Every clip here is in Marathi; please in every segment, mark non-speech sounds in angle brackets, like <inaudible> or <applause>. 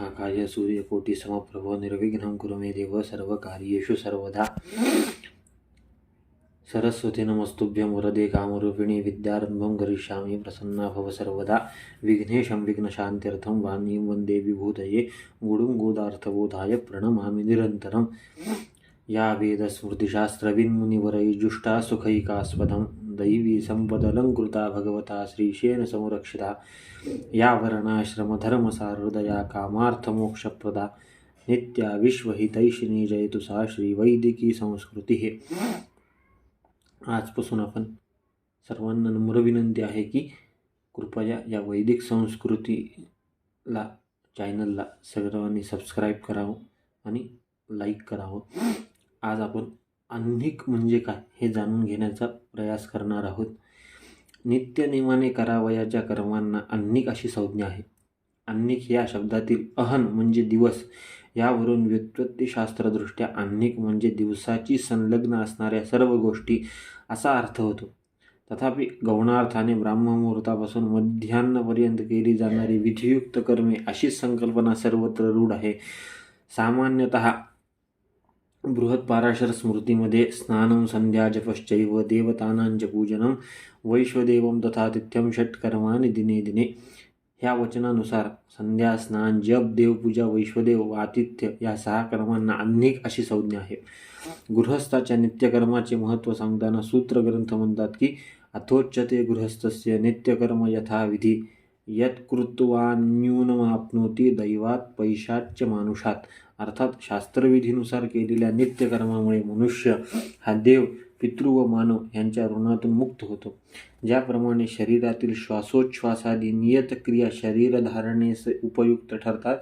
महाकाय सूर्यकोटि समप्रभ निर्विघ्नं कुरु मे देव सर्वकार्येषु सर्वदा। सरस्वती नमस्तुभ्यं वरदे कामरूपिणी विद्यारम्भं करिष्यामि प्रसन्ना भव सर्वदा। विघ्नेशं विघ्नशान्त्यर्थं वाणीं वन्दे विभूतये गुडुं गोदार्थबोधाय प्रणमामि निरन्तरं। या वेदस्मृतिशास्त्रविन्मुनिवरैजुष्टा सुखैकास्पदम्। दैवी संपदलङ्कृता भगवता श्रीशेन संरक्षिता। या वर्णाश्रमधर्मसाहृदया कामार्थमोक्षप्रदा नित्या विश्वहितैषिणी जयतु सा श्रीवैदिकी संस्कृती। हे आजपासून आपण सर्वांना नम्र विनंती आहे की कृपया या वैदिक संस्कृतीला चॅनलला सर्वांनी सबस्क्राईब करावं आणि लाईक करावं. आज आपण आण्विक म्हणजे काय हे जाणून घेण्याचा प्रयास करणार आहोत. नित्यनेमाने करावयाच्या कर्मांना अन्निक अशी संज्ञा आहे. अन्निक या शब्दातील अहन म्हणजे दिवस. यावरून व्युत्पत्तीशास्त्रदृष्ट्या आण्विक म्हणजे दिवसाची संलग्न असणाऱ्या सर्व गोष्टी असा अर्थ होतो. तथापि गौणार्थाने ब्राह्ममुहूर्तापासून मध्यान्नपर्यंत केली जाणारी विधियुक्त कर्मे अशीच संकल्पना सर्वत्र रूढ आहे. सामान्यतः बृहत्पाराशर स्मृतीमध्ये स्नानं संध्या जपश्चैव देवतानांच पूजनं वैश्वदेवं तथातिथ्यं षट्कर्माणि दिने दिने। ह्या वचनानुसार संध्या स्नान जप देवपूजा वैश्वदेव व आतिथ्य या सहा कर्मांना अनेक अशी संज्ञा आहे. गृहस्थाच्या नित्यकर्माचे महत्त्व सांगताना सूत्रग्रंथ म्हणतात की अथोच्यते गृहस्थस्य नित्यकर्म यथाविधी। यत्कृत्वान्यूनमाप्नोती दैवात पैशाच्य मानुषात. अर्थात शास्त्रविधीनुसार केलेल्या नित्यकर्मामुळे मनुष्य हा देव पितृ व मानव यांच्या ऋणातून मुक्त होतो. ज्याप्रमाणे शरीरातील श्वासोच्छ्वासादी नियत क्रिया शरीरधारणेस उपयुक्त ठरतात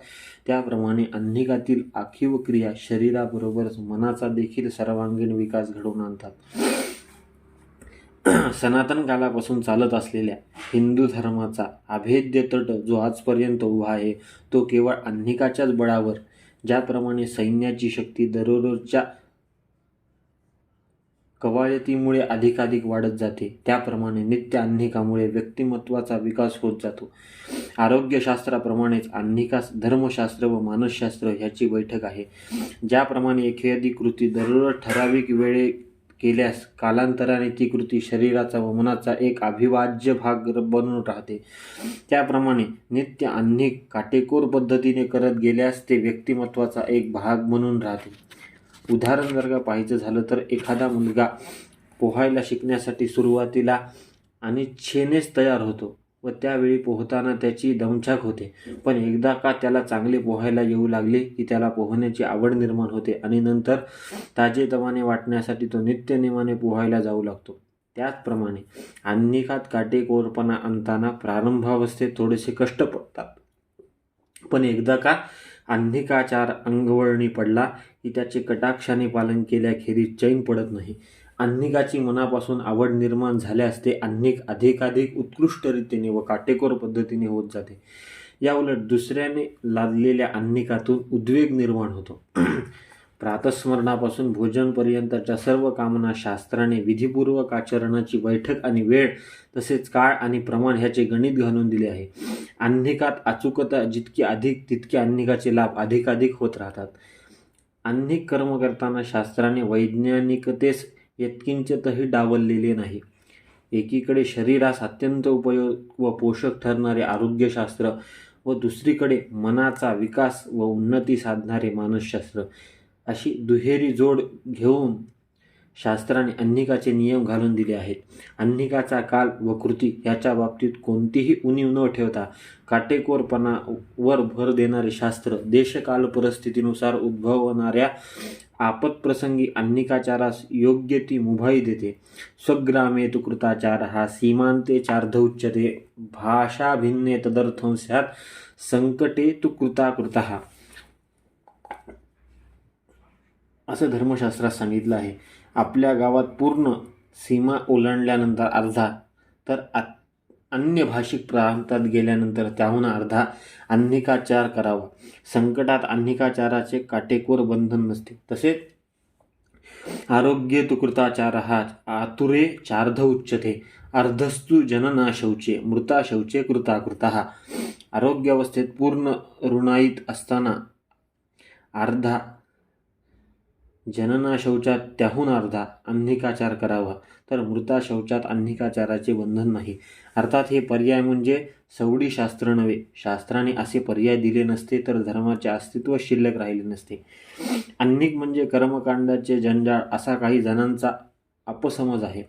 त्याप्रमाणे अन्निकातील आखीव क्रिया शरीराबरोबरच मनाचा देखील सर्वांगीण विकास घडवून आणतात. <clears throat> सनातन कालापासून चालत असलेल्या हिंदू धर्माचा अभेद्य तट जो आजपर्यंत उभा आहे तो केवळ अन्निकाच्याच बळावर ज्याप्रमाणे सैन्याची शक्ती दररोजच्या कवायतीमुळे अधिकाधिक वाढत जाते त्याप्रमाणे नित्य अन्निकामुळे व्यक्तिमत्वाचा विकास होत जातो. आरोग्यशास्त्राप्रमाणेच अन्निकास धर्मशास्त्र व मानसशास्त्र ह्याची बैठक आहे ज्याप्रमाणे एखादी कृती दररोज ठराविक वेळे केल्यास कालांतराने ती कृती शरीराचा व मनाचा एक अविभाज्य भाग बनून राहते. त्याप्रमाणे नित्य अनेक काटेकोर पद्धतीने करत गेल्यास ते व्यक्तिमत्वाचा एक भाग म्हणून राहते. उदाहरण जर का पाहायचं झालं तर एखादा मुलगा पोहायला शिकण्यासाठी सुरुवातीला आणि छेनेच तयार होतो. व त्यावेळी पोहताना त्याची दमछाक होते. पण एकदा का त्याला चांगले पोहायला येऊ लागले की त्याला पोहण्याची आवड निर्माण होते आणि नंतर ताजेतवाने वाटण्यासाठी तो नित्यनेमाने पोहायला जाऊ लागतो. त्याचप्रमाणे अन्निकात काटेकोरपणा आणताना प्रारंभावस्थेत थोडेसे कष्ट पडतात. पण एकदा का अन्निकाचार अंगवळणी पडला की त्याचे कटाक्षाने पालन केल्याखेरीज चैन पडत नाही. अन्निकाची मनापासून आवड निर्माण झाल्यास ते अन्निक अधिकाधिक उत्कृष्टरीतीने व काटेकोर पद्धतीने होत जाते. याउलट दुसऱ्याने लादलेल्या अन्निकातून उद्वेग निर्माण होतो. <clears throat> प्रातस्मरणापासून भोजनपर्यंतच्या सर्व कामना शास्त्राने विधीपूर्वक आचरणाची बैठक आणि वेळ तसेच काळ आणि प्रमाण ह्याचे गणित घालून दिले आहे. अन्निकात अचूकता जितकी अधिक तितके अन्निकाचे लाभ अधिकाधिक होत राहतात. अन्निक कर्म करताना शास्त्राने वैज्ञानिकतेस यत्किंचितही डावललेले नाही. एकीकडे शरीरास अत्यंत उपयोग व पोषक ठरणारे आरोग्यशास्त्र व दुसरीकडे मनाचा विकास व उन्नती साधणारे मानसशास्त्र. अशी दुहेरी जोड घेऊन शास्त्राने अन्निकाचे नियम घालून दिले आहेत. अन्निकाचा काल व कृती याच्या बाबतीत कोणतीही उणीव न ठेवता काटेकोरपणावर भर देणारे शास्त्र देशकाल परिस्थितीनुसार उद्भवणाऱ्या आपत्प्रसंगी अन्निकाचारास योग्य ती मुभाई देते. स्वग्रामे तु कृताचार हा सीमांते चार्ध उच्यते भाषा भिन्ने तदर्थं स्यात् संकटे तु कृताकृता असं धर्मशास्त्रात सांगितलं आहे. आपल्या गावात पूर्ण सीमा ओलांडल्यानंतर अर्धा तर अन्य भाषिक प्रांतात गेल्यानंतर त्याहून अर्धा अन्निकाचार करावा. संकटात अन्निकाचाराचे काटेकोर बंधन नसते. तसेच आरोग्य तुकृताचार हा आतुरे चार्ध उच्चते अर्धस्तु जनना शौचे मृता शौचे कृता कृता. आरोग्यावस्थेत पूर्ण ऋणाईत असताना अर्धा जनना शौचात त्याहून अर्धा अन्निकाचार करावा. तर मृता शौचात अन्निकाचाराचे बंधन नाही. अर्थात हे पर्याय म्हणजे सवडी शास्त्र नव्हे. शास्त्राने असे पर्याय दिले नसते तर धर्माचे अस्तित्व शिल्लक राहिले नसते. अन्निक म्हणजे कर्मकांडाचे जंजाळ असा काही जणांचा अपसमज आहे.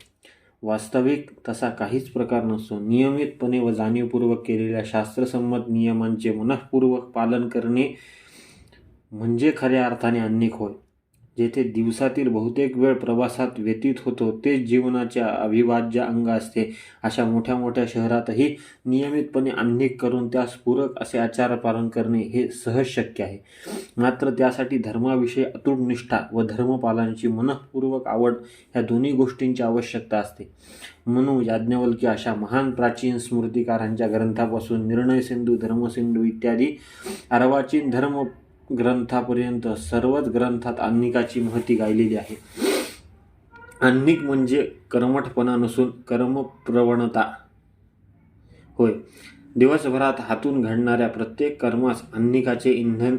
वास्तविक तसा काहीच प्रकार नसतो. नियमितपणे व जाणीवपूर्वक केलेल्या शास्त्रसंमत नियमांचे मनःपूर्वक पालन करणे म्हणजे खऱ्या अर्थाने अन्निक होय. जेथे दिवसातील बहुतेक वेळ प्रवासात व्यतीत होतो तेच जीवनाच्या अविभाज्य अंग असते. अशा मोठ्या मोठ्या शहरातही नियमितपणे अन्निक करून त्यास पूरक असे आचार पालन करणे हे सहज शक्य आहे. मात्र त्यासाठी धर्माविषयी अतूट निष्ठा व धर्मपालांची मनःपूर्वक आवड ह्या दोन्ही गोष्टींची आवश्यकता असते. म्हणून याज्ञवल्की अशा महान प्राचीन स्मृतिकारांच्या ग्रंथापासून निर्णय सिंधू धर्मसिंधू इत्यादी अर्वाचीन धर्म ग्रंथापर्यंत सर्वच ग्रंथात अन्निकाची महती गायलेली आहे. अन्निक म्हणजे कर्मठपणा नसून कर्मप्रवणता. होय. दिवसभरात हातून घडणाऱ्या प्रत्येक कर्मास अन्निकाचे इंधन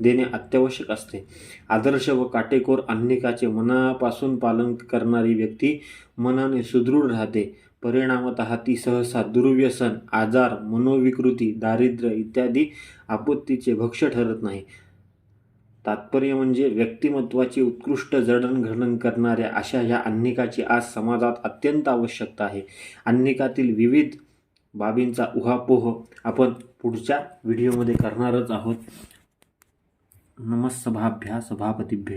देणे अत्यावश्यक असते. आदर्श व काटेकोर अन्निकाचे मनापासून पालन करणारी व्यक्ती मनाने सुदृढ राहते. परिणामत ती सहसा दुर्व्यसन आजार मनोविकृती दारिद्र्य इत्यादी आपत्तीचे भक्ष ठरत नाही. तात्पर्य म्हणजे व्यक्तिमत्वाची उत्कृष्ट जडणघडण करणाऱ्या अशा ह्या अन्निकाची आज समाजात अत्यंत आवश्यकता आहे. अन्निकातील विविध बाबींचा उहापोह आपण पुढच्या व्हिडिओमध्ये करणारच आहोत. नमस्सभाभ्या सभापतीभ्य